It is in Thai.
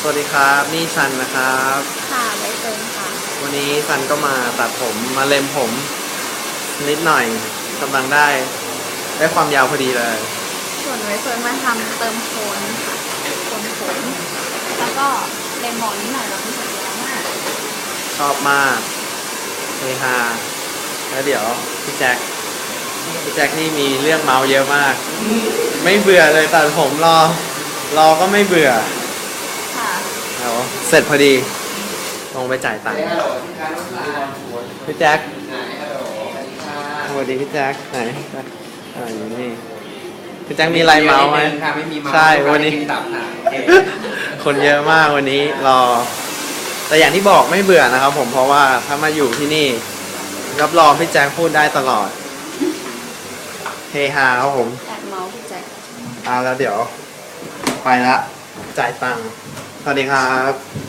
สวัสดีครับ นี่ซันนะครับ ค่ะใบเฟิร์นค่ะ วันนี้ซันก็มาตัดผมมาเล็มผมนิดหน่อยกำลังได้ ได้ความยาวพอดีเลย ส่วนใบเฟิร์นมาทำเติมโคนค่ะโคนผมแล้วก็เลมอนนิดหน่อยเราไม่ใส่เยอะมากชอบมากเฮฮาแล้วเดี๋ยวพี่แจ็คพี่แจ็คนี่มีเรื่องเมาส์เยอะมาก ไม่เบื่อเลยตัดผมรอ รอก็ไม่เบื่อค่ะ เดี๋ยวเสร็จพอดีลงไปจ่ายตังค์พี่แจ็คสวัสดีพี่แจ็คไหนอ่าอยู่นี่พี่แจ็คมีอะไรเมาส์ไหมค่ะไม่มีเมาส์ใช่วันนี้กิตับค่ะคนเยอะมากวันนี้รอ แต่อย่างที่บอกไม่เบื่อนะครับ ผมเพราะว่าถ้ามาอยู่ที่นี่ รับรองพี่แจ็คพูดได้ตลอดเฮฮาครับผม แอบเมาส์พี่แจ็คเอาแล้วเดี๋ยว ไปละ จ่ายตังค์สวัสดีครับ